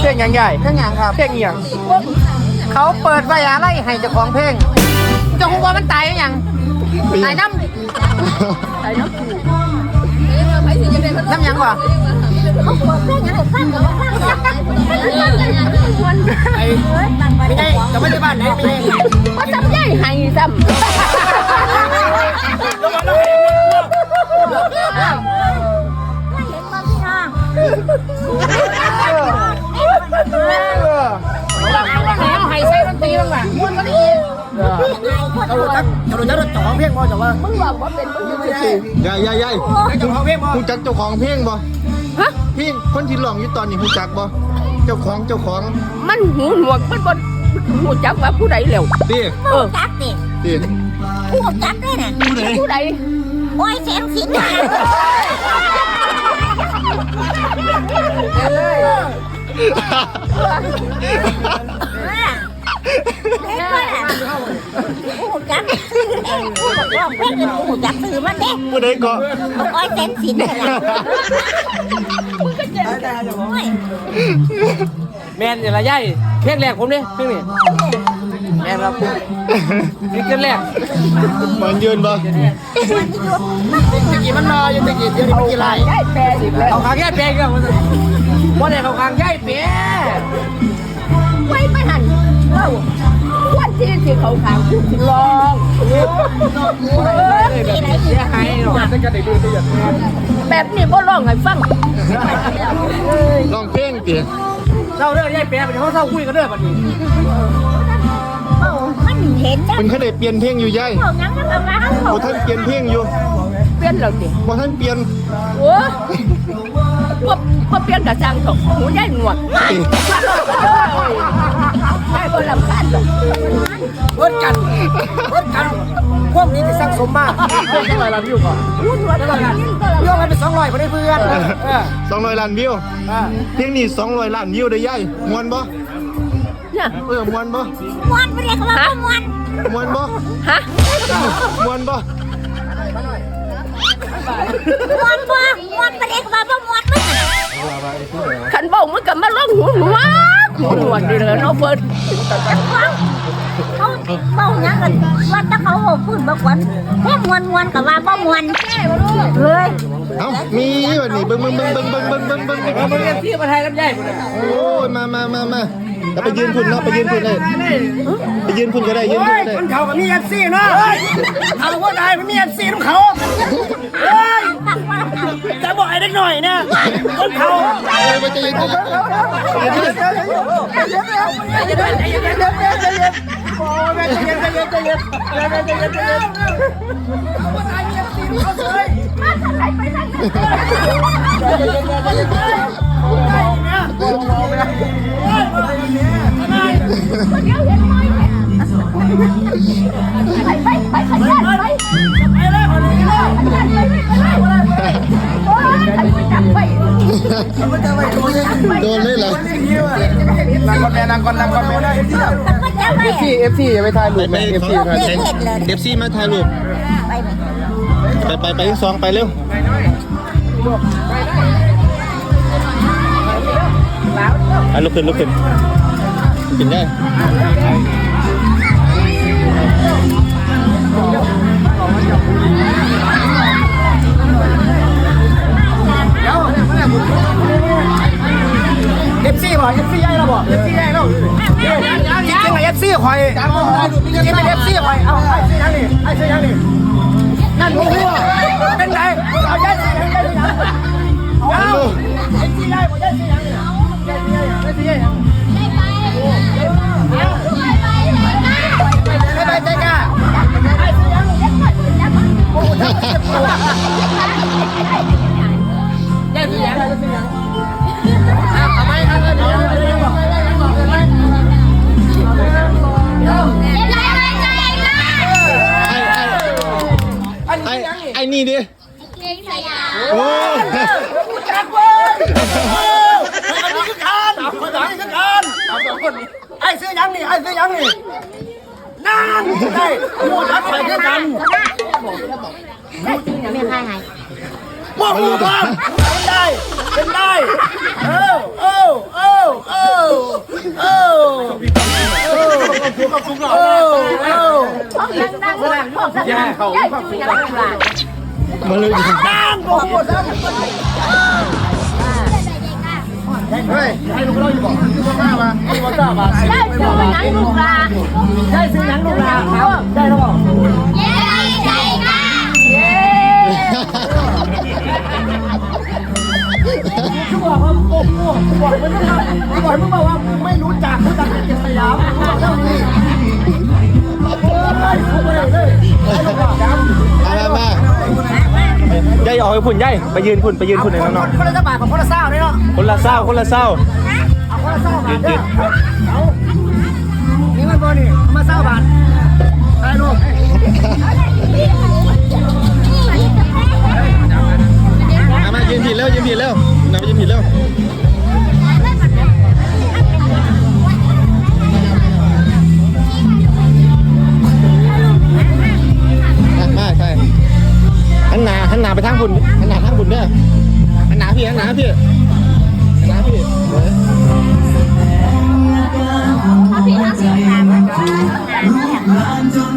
เพลงหยังใหญ่เรื่องอย่างครับเพลงอหย่างเขาเปิดไว้อะไรให้เจ้าของเพลงเจ้าของว่ามันตายหรือยังตายน้ำตายน้ำน้ำหยังวะไอ้ไม่ได้จะไม่ได้บ้านไหนไม่ได้ว่าจำใหญ่ให้จำ เรารู้จักเรารู้จักรถต่อเพียงพอแต่ว่ามึงบอกว่าเป็นมึงไม่ใช่ยายยายยายเจ้าของเพียงพอผู้จักเจ้าของเพลงบ่ฮะเพลงคนที่ร้องอยู่ตอนนี้ผู้จักบ่เจ้าของเจ้าของ มันหูหนวกมันบนหูจักว่าผู้ใดเร็วดิเออจักดิดิพูดจักด้วยน่ะผู้ใดผู้ใดโอ้ยเสียงสินน่ะ เด็กว่าพูดจักพูบอกว่าเพื่อนพูดจักสื่อมันเด้ผู้ใดก็โอ้ยเสียงสินน่ะโอ้ยแมนอย่าละย่ายเพียงแรกผมเนี่ยเพียงนี่แมนครับนี่เกินแรกมันยืนบ่ตะกี้มันมาอยู่ตะกี้เดี๋ยวนี้มันกี่ไรได้แปลอีกแล้วเขาคางแย่ายแปลงกันว่าแต่เขาคางแย่ายแปลไว้ไม่หัน เล่าวันที่ที่เขาขางผู้ลองเออเสียหายหรอกจะกันได้ดูตัวอย่างแบบนี้บ่ร้องให้ฟังร้องเพลงติเศร้าเรื่องย่ายแปลไปเขาเศร้าคุยกันเรื่องแบบนี้เอ้ามันเห็นจังมันเคยได้เปลี่ยนเพลงอยู่ยายพวกนั้นมันเอามาเขาบ่ท่านเปลี่ยนเพลงอยู่เปลี่ยนแล้วดิบ่ท่านเปลี่ยนโอ้พวกพวกเปลี่ยนกระจังตกหูใหญ่หนวด ได้บ่ลำคาญหรอกเพิ่นกันเพิ่นกันพวกนี้จะสร้างสมมาเพิ่นเท่าไหร่ละพี่ก่อนหูหนวดเท่าไหร่ละเพื่อนกันเป็นสองร้อยพอได้เพื่อนเออ200ล้านวิวเออเพลงนี้200ล้านวิวได้ยายมวนบ่เนี่ยเออมวนบ่มวนไปเรียกว่ามวนมวนบ่ฮะมวนบ่มวนบ่มวนไปเรียกว่าบ่มวน มันน่ะขันบอกมันก็มาร้องหูหนวดหูหนวดดีเลยเนาะเฟิร์นเขาเบาหยังกันว่าถ้าเขาบอกพูดบอกวันแค่มวนมวนกับว่าบ่มวนเฮ้ยเอ้ามีบัดนี้เบิ่งเบิ่งเบิ่งเบิ่งเบิ่งเบิ่งเบิ่งเบิ่งเราไปเรียนที่มาไทยลำไยหมดเลยโอ้ยมามามามาแล้วไปยืนพุ่นเนาะไปยืนพุ่นเลยไปยืนพุ่นก็ได้ยืนพุ่นก็ได้คนเขากับมีเอฟซีเนาะเอาว่าได้มันมีเอฟซีของเขา ไปไปไปขยันไปไป โดนเลยเหรอนั่งก่อนแม่นั่งก่อนนั่งก่อนแม่ได้มันก็จะไม่ที่เอฟซีอย่าไปถ่ายรูไปปไปเอฟขซีอมาใช้เอฟซีมาถ่ายรูปไปไหมไปไปไปที่สองไปเร็วอะลุกขึ้นลุกขึ้นกินได้เอฟซีบอกเอฟซีใหญ่แล้วบอกเอฟซีใหญ่แล้วจริงจริงเอฟซีคอยจริงเป็นเอฟซีคอยเอาไอ้ซียังนี่ไอ้ซียังนี่นั่นหัวเป็นไงเอาใหญ่ซียังไงเอาไอ้ซีใหญ่บอกใหญ่ซียังนี่ใหญ่ซีใหญ่ใหญ่ซีใหญ่ไม่ไปใจกล้าไอ้ซียังโอ้โหทั้งเไอ้นี่ดิเก่งสยามโอ้กูจักเว้ยไอ้นี่อการไอ้นี่คืารเอาสองคนนี้ไอ้ซื้อยังนี่ไอ้ซื้อยังนี่นั่นไอ้กูจักใส่ด้วยกันไม่ใช่ไงพวกมาเป็นได้เป็นได้เออเออเออเออเออเออเออ นั่งห้องนั่งนั่งยายอยู่ยังลูกหลานมาเลยนั่งโอ้โหนั่งเฮ้ยให้ลูกเราอยู่บอกมามามาจ้ามายายอยู่ยังลูกลาได้ซื้อยังลูกลาครับได้แล้วบอกเย้เย้กูบอกว่าโอ้โหกูบอกไม่ต้องกูบอกมึงบอกว่าไม่รู้จักรู้จักแต่สยามเท่านี้ ฮ้ยกูไม่ได้เลยให้ลูกหลานมามามาย่ายออกไปพุ่นย่ายไปยืนพุ่นไปยืนพุ่นในน้องคนละบาทของคนละเศร้าเนี่ยเนาะคนละเศร้าคนละเศร้าเอาคนละเศร้าบาทเดี๋ยเอานี่มันบ่นี่มาเศร้าบาทได้รู้ นหนาไปทางบุญหันหนาทางบุญเด้อหันหนาพี่หันหนาพี่หันหนาพี่เด้อพี่ทางสีขาวก็หัน